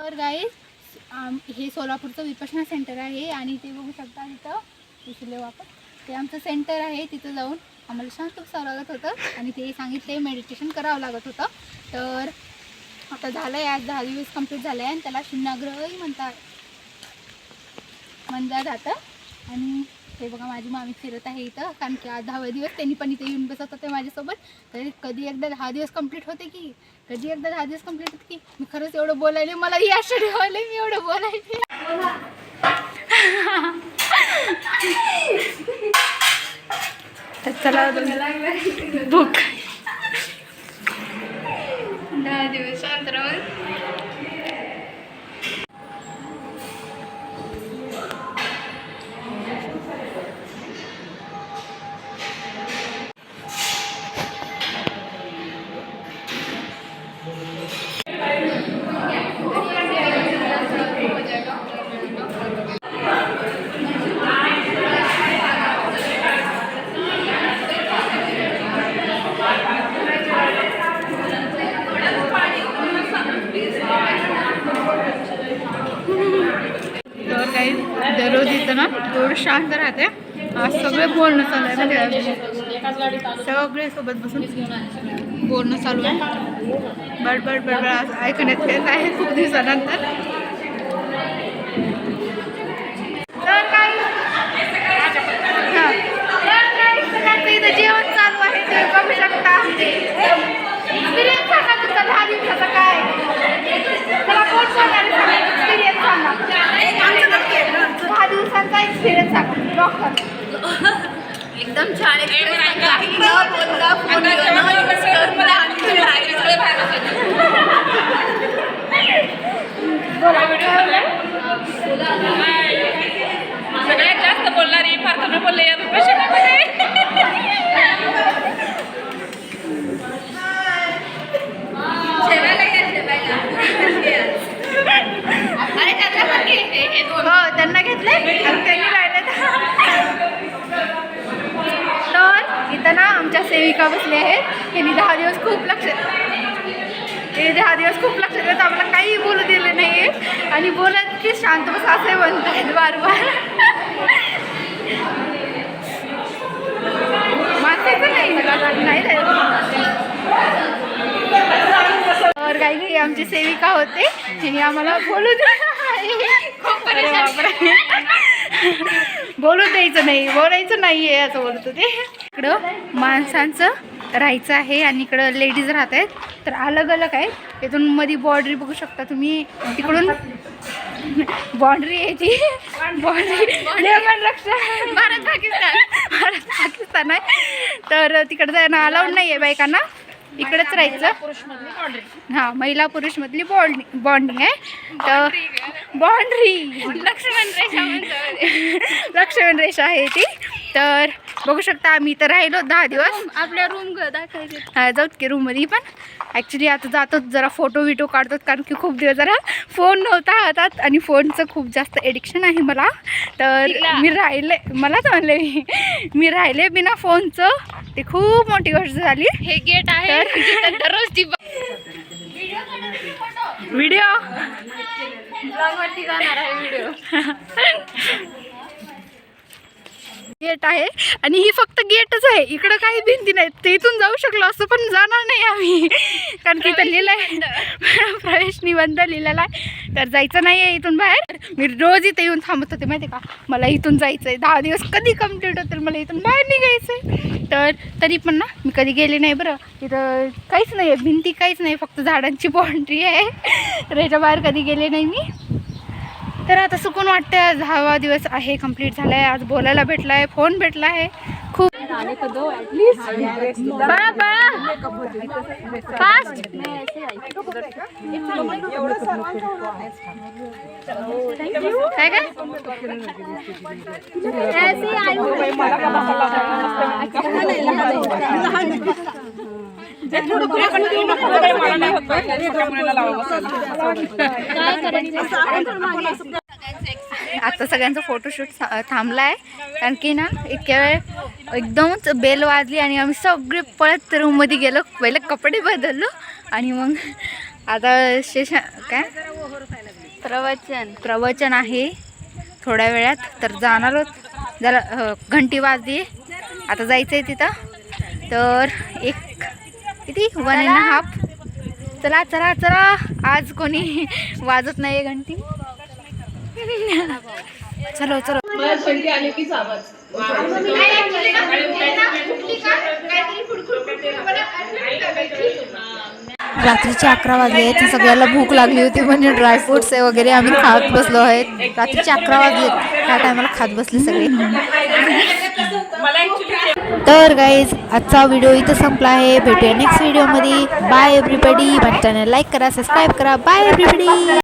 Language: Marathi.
तर गाईज हे सोलापूरचं विपशना सेंटर आहे आणि ते बघू शकता तिथं तिथले वापर हो ते आमचं सेंटर आहे तिथं जाऊन आम्हाला शांत बसावं लागत होतं आणि ते सांगितले मेडिटेशन करावं लागत होतं. तर आता झालं आहे आज दहा दिवस कंप्लीट झालं आहे आणि त्याला शून्याग्रहही म्हणतात म्हणलं जातं आणि हे बघा माझी मामी फिरत आहे इथं. कारण की आज दहावे दिवस त्यांनी पण इथे येऊन बसत होते माझ्यासोबत. तरी कधी एकदा दहा दिवस कंप्लीट होते की? कधी एकदा दहा दिवस कंप्लीट होते की? मी खरंच एवढं बोलायले मला ही आश्चर्य व्हायला मी एवढं बोलायले. चला दहा दिवस अंतरावर तर काही दररोज इथं ना थोडं शांत राहते. आज सगळे बोलणं चालू आहे म्हणजे सगळे सोबत बसून बोलणं चालू आहे. बडबड बडबड. असं ऐकण्यात येत आहे खूप दिवसानंतर. इथं जेवण चालू आहे ते बघू शकता. दहा दिवसाचा काय? त्याला कोण सांगणार एक्सपिरियन्स सांगा. एकदम छान बोलता फोन घेऊन नुसतं मला आमचे बाहेर सगळे बाहेर बसायचे. सगळ्यात जास्त बोलणारी फार कमी बोलले या विपश्यनामध्ये. जेवायला या, जेवायला. अरे त्यातला पण घे. हे- हे दोन. हो त्यांना घेतले आणि त्यांनी राहिले तर इथं ना आमच्या सेविका बसले आहेत. त्यांनी दहा दिवस खूप लक्ष ते दहा दिवस खूप लक्ष देत आम्हाला काही बोलू दिले नाही आणि बोलत की शांत बस असे म्हणतायत वारंवार. माणसाचं नाही नाही तर काही आमची सेविका होते. तिने आम्हाला बोलू दिलं बोलू द्यायचं नाही बोलायचं नाही आहे असं बोलत होते. इकडं माणसांचं राहायचं आहे आणि इकडं लेडीज राहत आहेत. तर अलग अलग आहे इथून मध्ये बॉर्डरी बघू शकता तुम्ही. तिकडून बाँड्री आहे ती. रक्षा. भारत पाकिस्तान. भारत पाकिस्तान आहे. तर तिकडं जायला अलाउड नाही आहे बायकांना. इकडंच राहायचं. हां महिला पुरुष मधली बॉन्ड बॉन्डिंग आहे. तर बाँड्री लक्ष्मण रेषा. लक्ष्मण रेषा आहे ती. तर बघू शकता आम्ही इथं राहिलो दहा दिवस. आपल्या रूम दाखवायचे हा, जाऊत की रूममध्ये पण. ॲक्च्युली आता जातो जरा फोटो विटो काढतात कारण की खूप दिवस जरा फोन नव्हता हातात आणि फोनचं खूप जास्त एडिक्शन आहे मला. तर. मी राहिले मलाच म्हणले मी मी राहिले बिना फोनचं ते खूप मोठी गोष्ट झाली. हे गेट आहे दररोज ती व्हिडिओ ब्लॉगवरती जाणार आहे व्हिडिओ गेट आहे आणि ही फक्त गेटच आहे. इकडं काही भिंती नाहीत. ते इथून जाऊ शकलो असं पण जाणार नाही आम्ही. कारण की इथं लिहिलं आहे प्रवेश निबंध लिहिलेला आहे. तर जायचं नाही आहे इथून बाहेर. मी रोज इथे येऊन थांबत होते. माहिती का? मला इथून जायचं आहे दहा दिवस कधी कंप्लीट होतील? मला इथून बाहेर निघायचं आहे तर तरी पण ना मी कधी गेले नाही बरं. इथं काहीच नाही आहे भिंती काहीच नाही. फक्त झाडांची बाउंड्री आहे. तर याच्या बाहेर कधी गेले नाही मी. तर आता सुकून वाटतं आज दहावा दिवस आहे कंप्लीट झाला आहे आज बोलायला भेटला आहे फोन भेटला आहे खूप फास्ट काय काय आता सगळ्यांचा फोटोशूट थांबला आहे कारण की ना इतक्या वेळ एकदमच बेल वाजली आणि आम्ही सगळे पळत रूममध्ये गेलो. पहिले कपडे बदललो आणि मग आता स्टेशन काय? प्रवचन. प्रवचन आहे. थोड्या वेळात तर जाणार आहोत. जरा घंटी वाजली. आता जायचं आहे तिथं. तर एक किती? वन अँड हाफ चला चला चला. आज कोणी वाजत नाही घंटी. चलो चलो. रात्रीचे अकरा वाजले आहेत. सगळ्याला भूक लागली होती म्हणजे ड्रायफ्रुट्स वगैरे आम्ही खात बसलो आहेत. रात्रीचे अकरा वाजले त्या टायमाला खात बसले सगळे. तर गाईज आजचा व्हिडिओ इथं संपला आहे. भेटूया नेक्स्ट व्हिडिओमध्ये बाय एव्हरीबडी माझ्या चॅनल लाईक करा सबस्क्राईब करा. Bye everybody